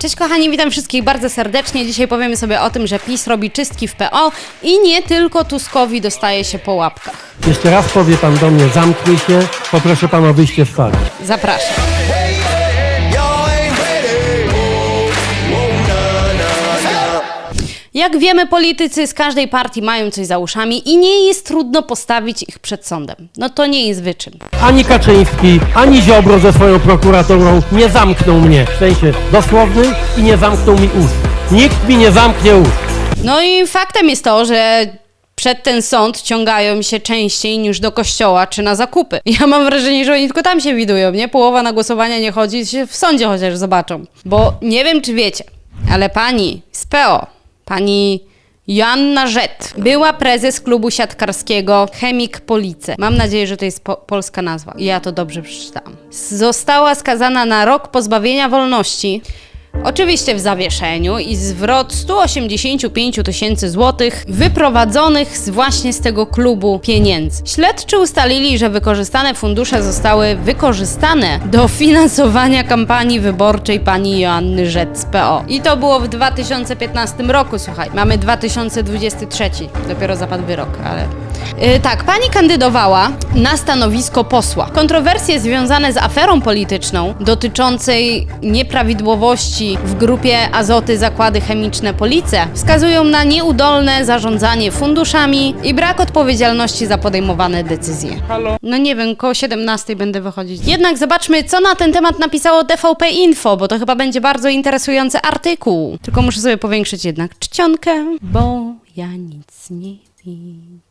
Cześć kochani, witam wszystkich bardzo serdecznie. Dzisiaj powiemy sobie o tym, że PiS robi czystki w PO i nie tylko Tuskowi dostaje się po łapkach. Jeszcze raz powie pan do mnie, zamknij się, poproszę pana o wyjście z sali. Zapraszam. Jak wiemy, politycy z każdej partii mają coś za uszami i nie jest trudno postawić ich przed sądem. No to nie jest wyczyn. Ani Kaczyński, ani Ziobro ze swoją prokuraturą nie zamknął mnie, w sensie dosłownym, i nie zamknął mi ust. Nikt mi nie zamknie ust. No i faktem jest to, że przed ten sąd ciągają się częściej niż do kościoła czy na zakupy. Ja mam wrażenie, że oni tylko tam się widują, nie? Połowa na głosowania nie chodzi, się w sądzie chociaż zobaczą. Bo nie wiem, czy wiecie, ale pani z PO, pani Joanna Żet, była prezes klubu siatkarskiego Chemik Police. Mam nadzieję, że to jest po polska nazwa. Ja to dobrze przeczytałam. Została skazana na rok pozbawienia wolności Oczywiście w zawieszeniu i zwrot 185 tysięcy złotych wyprowadzonych z właśnie z tego klubu pieniędzy. Śledczy ustalili, że wykorzystane fundusze zostały wykorzystane do finansowania kampanii wyborczej pani Joanny Rzec PO. I to było w 2015 roku, słuchaj. Mamy 2023, dopiero zapadł wyrok, ale... Yy, tak, pani kandydowała na stanowisko posła. Kontrowersje związane z aferą polityczną dotyczącej nieprawidłowości w grupie Azoty Zakłady Chemiczne Police wskazują na nieudolne zarządzanie funduszami i brak odpowiedzialności za podejmowane decyzje. No nie wiem, koło 17 będę wychodzić. Jednak zobaczmy, co na ten temat napisało TVP Info, bo to chyba będzie bardzo interesujący artykuł. Tylko muszę sobie powiększyć jednak czcionkę, bo ja nic nie widzę.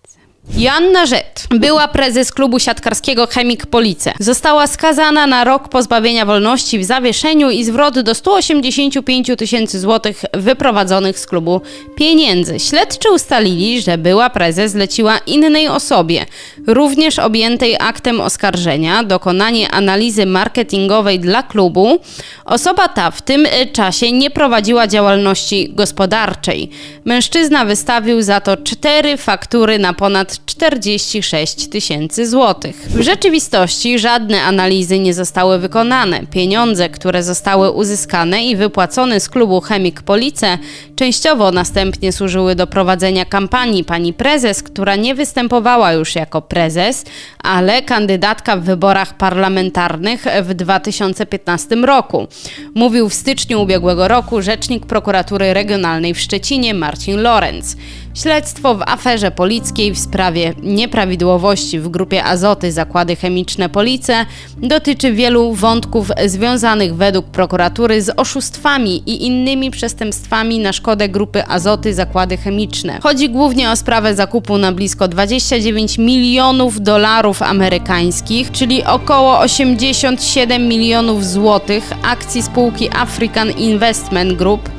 Joanna Żet była prezes klubu siatkarskiego Chemik Police. Została skazana na rok pozbawienia wolności w zawieszeniu i zwrot do 185 tysięcy złotych wyprowadzonych z klubu pieniędzy. Śledczy ustalili, że była prezes zleciła innej osobie, również objętej aktem oskarżenia, dokonanie analizy marketingowej dla klubu. Osoba ta w tym czasie nie prowadziła działalności gospodarczej. Mężczyzna wystawił za to cztery faktury na ponad 46 tysięcy złotych. W rzeczywistości żadne analizy nie zostały wykonane. Pieniądze, które zostały uzyskane i wypłacone z klubu Chemik Police, częściowo następnie służyły do prowadzenia kampanii pani prezes, która nie występowała już jako prezes, ale kandydatka w wyborach parlamentarnych w 2015 roku. Mówił w styczniu ubiegłego roku rzecznik prokuratury regionalnej w Szczecinie Marcin Lorenz. Śledztwo w aferze polickiej w sprawie nieprawidłowości w grupie Azoty Zakłady Chemiczne Police dotyczy wielu wątków związanych według prokuratury z oszustwami i innymi przestępstwami na szkodę grupy Azoty Zakłady Chemiczne. Chodzi głównie o sprawę zakupu na blisko 29 milionów dolarów amerykańskich, czyli około 87 milionów złotych akcji spółki African Investment Group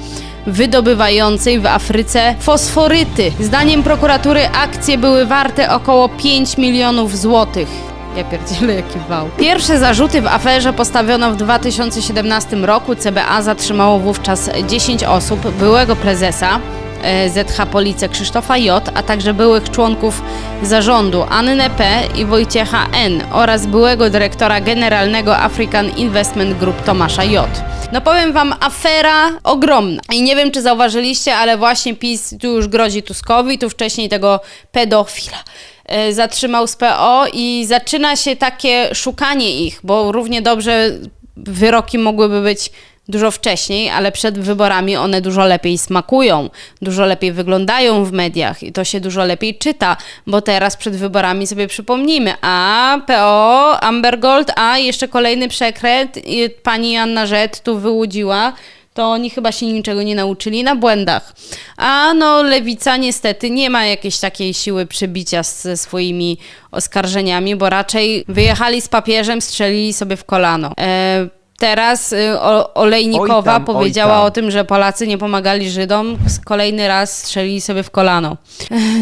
wydobywającej w Afryce fosforyty. Zdaniem prokuratury akcje były warte około 5 milionów złotych. Ja pierdzielę, jaki wał. Pierwsze zarzuty w aferze postawiono w 2017 roku. CBA zatrzymało wówczas 10 osób, byłego prezesa e, ZH Police Krzysztofa J., a także byłych członków zarządu Annę P. i Wojciecha N. oraz byłego dyrektora generalnego African Investment Group Tomasza J. No powiem wam, afera ogromna. I nie wiem, czy zauważyliście, ale właśnie PiS tu już grozi Tuskowi, tu wcześniej tego pedofila e, zatrzymał z PO i zaczyna się takie szukanie ich, bo równie dobrze wyroki mogłyby być dużo wcześniej, ale przed wyborami one dużo lepiej smakują, dużo lepiej wyglądają w mediach i to się dużo lepiej czyta, bo teraz przed wyborami sobie przypomnijmy, a PO, Amber Gold, a jeszcze kolejny przekręt, i pani Anna Żet tu wyłudziła, to oni chyba się niczego nie nauczyli na błędach. A no, lewica niestety nie ma jakiejś takiej siły przebicia z- ze swoimi oskarżeniami, bo raczej wyjechali z papieżem, strzelili sobie w kolano. E, Teraz y, Olejnikowa Oj tam, oj powiedziała tam. o tym, że Polacy nie pomagali Żydom. Kolejny raz strzelili sobie w kolano.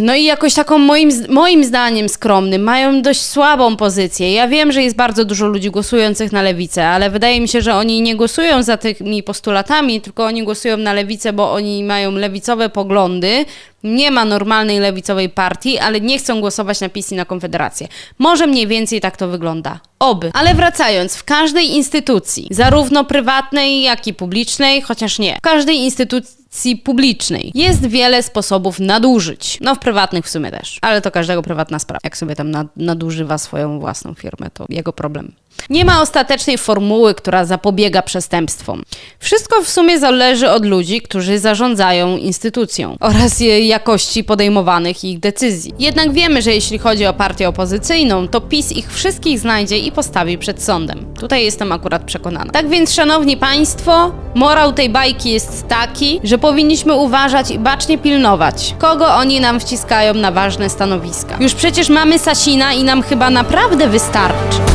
No i jakoś taką moim, moim zdaniem skromnym mają dość słabą pozycję. Ja wiem, że jest bardzo dużo ludzi głosujących na lewicę, ale wydaje mi się, że oni nie głosują za tymi postulatami, tylko oni głosują na lewicę, bo oni mają lewicowe poglądy, Nie ma normalnej lewicowej partii, ale nie chcą głosować na PiS i na Konfederację. Może mniej więcej tak to wygląda. Oby. Ale wracając, w każdej instytucji, zarówno prywatnej, jak i publicznej, chociaż nie, w każdej instytucji publicznej jest wiele sposobów nadużyć. No w prywatnych w sumie też, ale to każdego prywatna sprawa. Jak sobie tam nad, nadużywa swoją własną firmę, to jego problem. Nie ma ostatecznej formuły, która zapobiega przestępstwom. Wszystko w sumie zależy od ludzi, którzy zarządzają instytucją oraz jakości podejmowanych ich decyzji. Jednak wiemy, że jeśli chodzi o partię opozycyjną, to PiS ich wszystkich znajdzie i postawi przed sądem. Tutaj jestem akurat przekonana. Tak więc, szanowni państwo, morał tej bajki jest taki, że powinniśmy uważać i bacznie pilnować, kogo oni nam wciskają na ważne stanowiska. Już przecież mamy Sasina i nam chyba naprawdę wystarczy.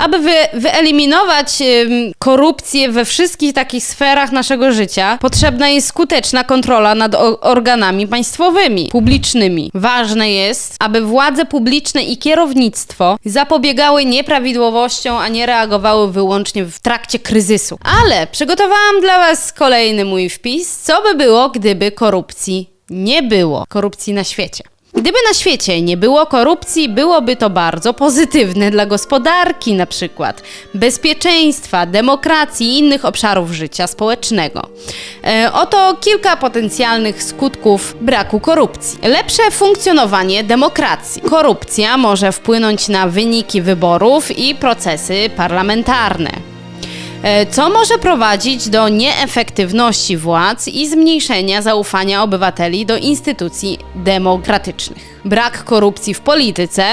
Aby wy, wyeliminować korupcję we wszystkich takich sferach naszego życia, potrzebna jest skuteczna kontrola nad organami państwowymi, publicznymi. Ważne jest, aby władze publiczne i kierownictwo zapobiegały nieprawidłowościom, a nie reagowały wyłącznie w trakcie kryzysu. Ale przygotowałam dla Was kolejny mój wpis, co by było, gdyby korupcji nie było. Korupcji na świecie. Gdyby na świecie nie było korupcji, byłoby to bardzo pozytywne dla gospodarki, na przykład bezpieczeństwa, demokracji i innych obszarów życia społecznego. E, oto kilka potencjalnych skutków braku korupcji. Lepsze funkcjonowanie demokracji. Korupcja może wpłynąć na wyniki wyborów i procesy parlamentarne. E, co może prowadzić do nieefektywności władz i zmniejszenia zaufania obywateli do instytucji demokratycznych. Brak korupcji w polityce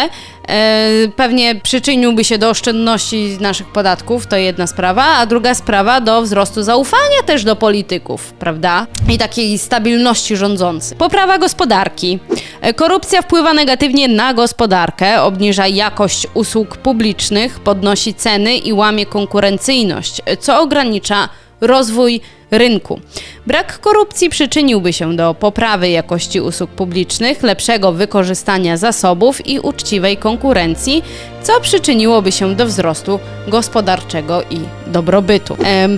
pewnie przyczyniłby się do oszczędności naszych podatków, to jedna sprawa, a druga sprawa do wzrostu zaufania też do polityków, prawda? I takiej stabilności rządzących. Poprawa gospodarki. E, Korupcja wpływa negatywnie na gospodarkę, obniża jakość usług publicznych, podnosi ceny i łamie konkurencyjność, e, co ogranicza rozwój rynku. Brak korupcji przyczyniłby się do poprawy jakości usług publicznych, lepszego wykorzystania zasobów i uczciwej konkurencji, co przyczyniłoby się do wzrostu gospodarczego i dobrobytu.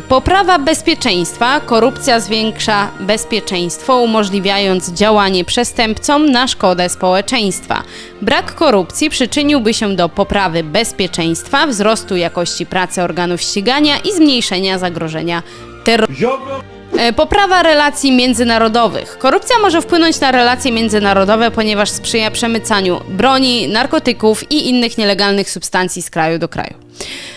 Poprawa bezpieczeństwa. Korupcja zwiększa bezpieczeństwo, umożliwiając działanie przestępcom na szkodę społeczeństwa. Brak korupcji przyczyniłby się do poprawy bezpieczeństwa, wzrostu jakości pracy organów ścigania i zmniejszenia zagrożenia terroryzmu. E, Poprawa relacji międzynarodowych. Korupcja może wpłynąć na relacje międzynarodowe, ponieważ sprzyja przemycaniu broni, narkotyków i innych nielegalnych substancji z kraju do kraju.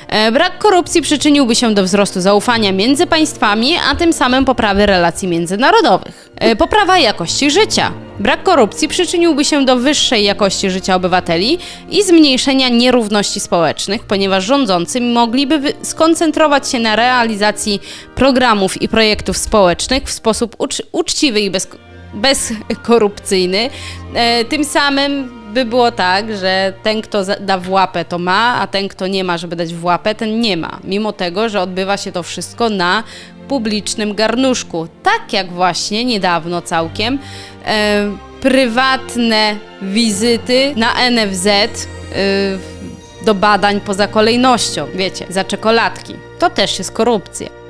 E, Brak korupcji przyczyniłby się do wzrostu zaufania między państwami, a tym samym poprawy relacji międzynarodowych. E, Poprawa jakości życia. Brak korupcji przyczyniłby się do wyższej jakości życia obywateli i zmniejszenia nierówności społecznych, ponieważ rządzący mogliby skoncentrować się na realizacji programów i projektów społecznych w sposób ucz- uczciwy i bez, bezkorupcyjny. E, tym samym by było tak, że ten, kto da w łapę, to ma, a ten, kto nie ma, żeby dać w łapę, ten nie ma. Mimo tego, że odbywa się to wszystko na publicznym garnuszku. Tak jak właśnie niedawno całkiem e, prywatne wizyty na NFZ e, do badań poza kolejnością, wiecie, za czekoladki. To też jest korupcja.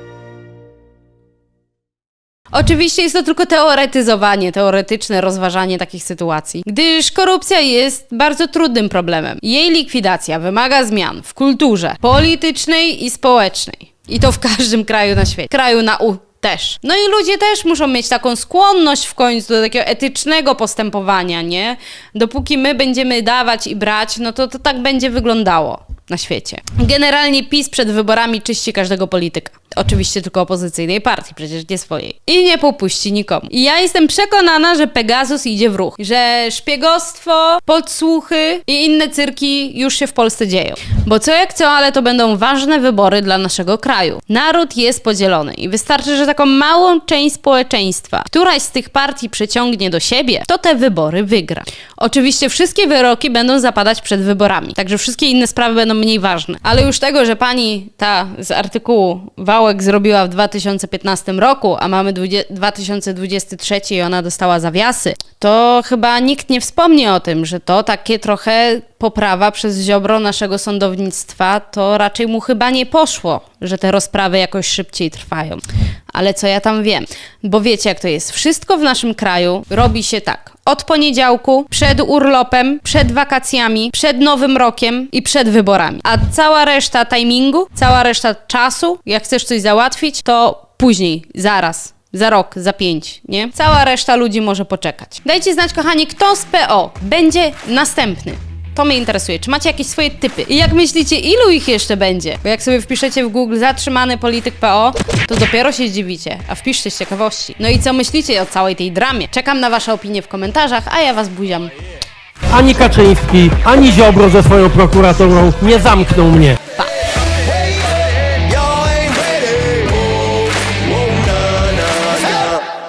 Oczywiście jest to tylko teoretyzowanie, teoretyczne rozważanie takich sytuacji, gdyż korupcja jest bardzo trudnym problemem. Jej likwidacja wymaga zmian w kulturze politycznej i społecznej. I to w każdym kraju na świecie. Kraju na U też. No i ludzie też muszą mieć taką skłonność w końcu do takiego etycznego postępowania, nie? Dopóki my będziemy dawać i brać, no to to tak będzie wyglądało na świecie. Generalnie PiS przed wyborami czyści każdego polityka. Oczywiście tylko opozycyjnej partii, przecież nie swojej. I nie popuści nikomu. I ja jestem przekonana, że Pegasus idzie w ruch. Że szpiegostwo, podsłuchy i inne cyrki już się w Polsce dzieją. Bo co jak co, ale to będą ważne wybory dla naszego kraju. Naród jest podzielony i wystarczy, że taką małą część społeczeństwa, któraś z tych partii przyciągnie do siebie, to te wybory wygra. Oczywiście wszystkie wyroki będą zapadać przed wyborami, także wszystkie inne sprawy będą mniej ważne. Ale już tego, że pani ta z artykułu Wałek zrobiła w 2015 roku, a mamy dwudzie- 2023 i ona dostała zawiasy, to chyba nikt nie wspomni o tym, że to takie trochę poprawa przez Ziobro naszego sądownictwa, to raczej mu chyba nie poszło, że te rozprawy jakoś szybciej trwają. Ale co ja tam wiem? Bo wiecie, jak to jest. Wszystko w naszym kraju robi się tak. Od poniedziałku, przed urlopem, przed wakacjami, przed Nowym Rokiem i przed wyborami. A cała reszta timingu, cała reszta czasu, jak chcesz coś załatwić, to później, zaraz. Za rok, za pięć, nie? Cała reszta ludzi może poczekać. Dajcie znać, kochani, kto z PO będzie następny. To mnie interesuje. Czy macie jakieś swoje typy? I jak myślicie, ilu ich jeszcze będzie? Bo jak sobie wpiszecie w Google zatrzymany polityk PO, to dopiero się zdziwicie. A wpiszcie z ciekawości. No i co myślicie o całej tej dramie? Czekam na wasze opinie w komentarzach, a ja was buziam. Ani Kaczyński, ani Ziobro ze swoją prokuraturą nie zamkną mnie.